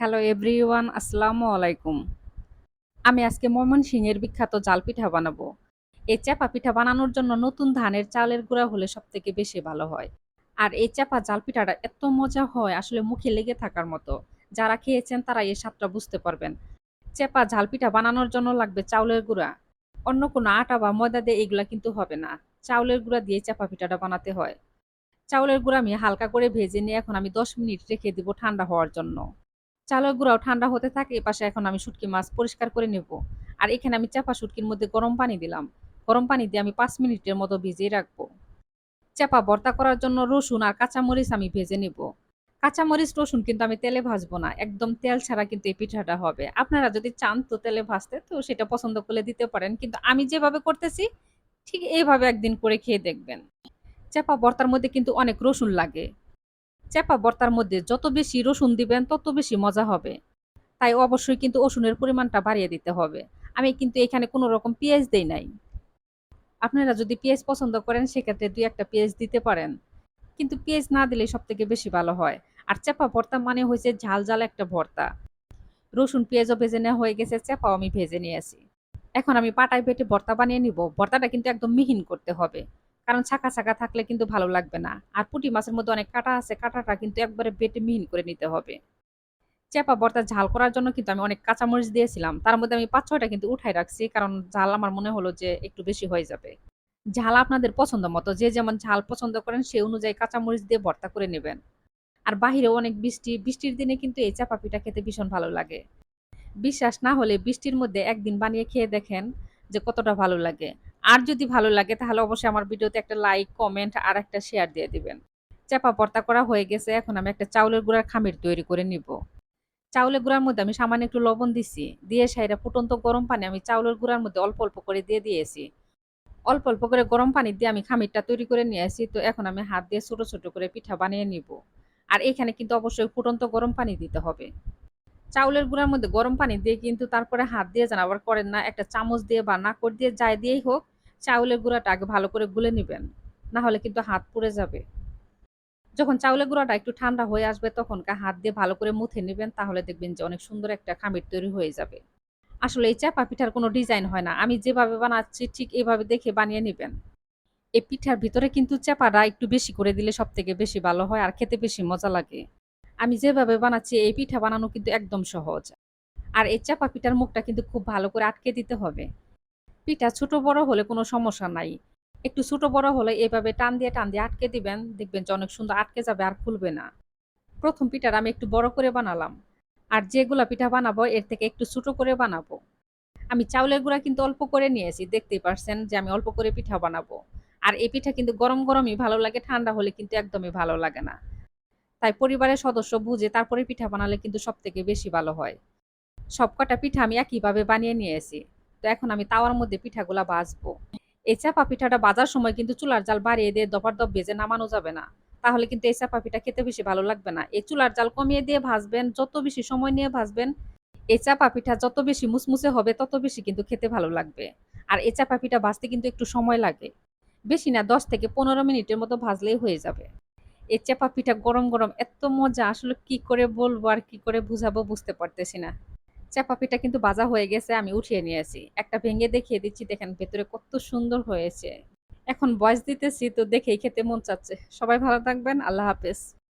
Hello everyone আসসালামু আলাইকুম আমি আজকে ময়মনসিংহের বিখ্যাত জাল পিঠা বানাবো। এই চাপা পিঠা বানানোর জন্য নতুন ধানের চালের গুঁড়া হলে সব থেকে বেশি ভালো হয়। আর এই চাপা জাল পিঠাটা এত মজা হয়, আসলে মুখে লেগে থাকার মতো। যারা খেয়েছেন তারা এই স্বাদটা বুঝতে পারবেন। চেপা ঝাল পিঠা বানানোর জন্য লাগবে চাউলের গুঁড়া। অন্য কোনো আটা বা ময়দা দিয়ে এগুলা কিন্তু হবে না। চাউলের গুঁড়া দিয়ে চাপা পিঠাটা বানাতে হয়। চাউলের গুঁড়া আমি হালকা করে ভেজে নিয়ে এখন আমি দশ মিনিট রেখে দিব ঠান্ডা হওয়ার জন্য। চালের গুঁড়াও ঠান্ডা হতে থাকে, এ পাশে এখন আমি শুটকি মাছ পরিষ্কার করে নেব। আর এখানে আমি চাপা শুটকির মধ্যে গরম পানি দিলাম। গরম পানি দিয়ে আমি পাঁচ মিনিটের মতো ভিজিয়ে রাখব। চাপা ভর্তা করার জন্য রসুন আর কাঁচামরিচ আমি ভেজে নিব। কাঁচামরিচ, রসুন কিন্তু আমি তেলে ভাজবো না, একদম তেল ছাড়া কিন্তু এই পিঠাটা হবে। আপনারা যদি চান তো তেলে ভাজতে, তো সেটা পছন্দ করলে দিতে পারেন। কিন্তু আমি যেভাবে করতেছি, ঠিক এইভাবে একদিন করে খেয়ে দেখবেন। চাপা ভর্তার মধ্যে কিন্তু অনেক রসুন লাগে। চাপা ভর্তার মধ্যে যত বেশি রসুন দিবেন, তত বেশি মজা হবে। তাই অবশ্যই কিন্তু রসুনের পরিমাণটা বাড়িয়ে দিতে হবে। আমি কিন্তু এখানে কোনো রকম পেঁয়াজ দেই নাই। আপনারা যদি পেঁয়াজ পছন্দ করেন, সেক্ষেত্রে দুই একটা পেঁয়াজ দিতে পারেন। কিন্তু পেঁয়াজ না দিলে সব থেকে বেশি ভালো হয়। আর চেপা ভর্তা মানে হয়েছে ঝাল ঝাল একটা ভর্তা। রসুন পেঁয়াজও ভেজে নেওয়া হয়ে গেছে চেপাও আমি ভেজে নিয়েছি এখন আমি পাটায় বেটে ভর্তা বানিয়ে নিব। ভর্তাটা কিন্তু একদম মিহিন করতে হবে। কারণ ছাকা ছাকা থাকলে কিন্তু ভালো লাগবে না। আর পুঁটি মাছের মধ্যে অনেক কাটা আছে, কাটাটা কিন্তু একবারে বেটে মিহিন করে নিতে হবে। চেপা ভর্তা ঝাল করার জন্য কিন্তু আমি অনেক কাঁচামরিচ দিয়েছিলাম। তার মধ্যে আমি পাঁচ ছয়টা কিন্তু উঠাই রাখছি, কারণ ঝাল আমার মনে হলো যে একটু বেশি হয়ে যাবে। ঝাল আপনাদের পছন্দ মতো, যে যেমন ঝাল পছন্দ করেন, সে অনুযায়ী কাঁচামরিচ দিয়ে ভর্তা করে নেবেন। আর বাহিরেও অনেক বৃষ্টি, বৃষ্টির দিনে কিন্তু এই চাপা পিঠা খেতে ভীষণ ভালো লাগে। বিশ্বাস না হলে বৃষ্টির মধ্যে একদিন বানিয়ে খেয়ে দেখেন যে কতটা ভালো লাগে। আর যদি ভালো লাগে, তাহলে অবশ্যই আমার ভিডিওতে একটা লাইক কমেন্ট আর একটা শেয়ার দিয়ে দিবেন। চাপা পর্তা করা হয়ে গেছে, এখন আমি একটা চাউলের গুঁড়ার খামির তৈরি করে নিব। চাউলের গুঁড়ার মধ্যে আমি সামান্য একটু লবণ দিছি, দিয়ে সাইরা ফুটন্ত গরম পানি আমি চাউলের গুঁড়ার মধ্যে অল্প অল্প করে দিয়ে দিয়েছি। অল্প অল্প করে গরম পানি দিয়ে আমি খামিরটা তৈরি করে নিয়ে আসি, তো এখন আমি হাত দিয়ে ছোট ছোট করে পিঠা বানিয়ে নিব। আর এখানে কিন্তু অবশ্যই ফুটন্ত গরম পানি দিতে হবে। চাউলের গুঁড়ার মধ্যে গরম পানি দিয়ে কিন্তু তারপরে হাত দিয়ে যেন আবার করেন না, একটা চামচ দিয়ে বা নাকড় দিয়ে যাই দিয়েই হোক চাউলের গুঁড়াটা আগে ভালো করে গুলে নেবেন না হলে কিন্তু হাত পুড়ে যাবে। যখন চাউলের গুঁড়াটা একটু ঠান্ডা হয়ে আসবে তখন হাত দিয়ে ভালো করে মুথে নেবেন, তাহলে দেখবেন যে অনেক সুন্দর একটা খামির তৈরি হয়ে যাবে। আসলে এই চাপা পিঠার কোনো ডিজাইন হয় না, আমি যেভাবে বানাচ্ছি ঠিক এভাবে দেখে বানিয়ে নেবেন। এই পিঠার ভিতরে কিন্তু চাপাটা একটু বেশি করে দিলে সব থেকে বেশি ভালো হয় আর খেতে বেশি মজা লাগে। আমি যেভাবে বানাচ্ছি এই পিঠা বানানো কিন্তু একদম সহজ। আর এই চাপা পিঠার মুখটা কিন্তু খুব ভালো করে আটকে দিতে হবে। পিঠা ছোট বড় হলে কোনো সমস্যা নাই। একটু ছোট বড় হলে এভাবে টান দিয়ে টান দিয়ে আটকে দিবেন, দেখবেন যে অনেক সুন্দর আটকে যাবে আর খুলবে না। প্রথম পিঠাটা আমি একটু বড় করে বানালাম। আর যেগুলা পিঠা বানাবো, এর থেকে একটু ছোট করে বানাবো। আমি চাউলের গুঁড়া কিন্তু অল্প করে নিয়েছি, দেখতেই পারছেন যে আমি অল্প করে পিঠা বানাবো। আর এই পিঠা কিন্তু গরম গরমই ভালো লাগে, ঠান্ডা হলে কিন্তু একদমই ভালো লাগে না। তাই পরিবারের সদস্য বুঝে তারপরে পিঠা বানালে কিন্তু সব থেকে বেশি ভালো হয়। সবকটা পিঠা আমি একইভাবে বানিয়ে নিয়েছি। তো এখন আমি তাওয়ার মধ্যে পিঠাগুলা বাজবো এই চাপা পিঠাটা বাজার সময় কিন্তু চুলার জাল বাড়িয়ে দিয়ে দফার দপ ভেজে নামানো যাবে না। তাহলে কিন্তু এই চাপা পিঠা খেতে বেশি ভালো লাগবে না। এই চুলার জাল কমিয়ে দিয়ে ভাজবেন, যত বেশি সময় নিয়ে ভাজবেন, এই চাপা পিঠা যত বেশি মুসমুসে হবে, তত বেশি কিন্তু খেতে ভালো লাগবে। আর এই চাপা পিঠা ভাজতে কিন্তু একটু সময় লাগে। বেশি না, দশ থেকে পনেরো মিনিটের মতো ভাজলেই হয়ে যাবে। এই চাপা পিঠা গরম গরম এত মজা, আসলে কি করে বলব আর কি করে বুঝাবো বুঝতে পারতেছি না। চাপা পিঠা কিন্তু বাজা হয়ে গেছে, আমি উঠিয়ে নিয়েছি একটা ভেঙে দেখিয়ে দিচ্ছি, দেখেন ভেতরে কত সুন্দর হয়েছে। এখন বয়স দিতেছি, তো দেখেই খেতে মন চাচ্ছে। সবাই ভালো থাকবেন, আল্লাহ হাফেজ।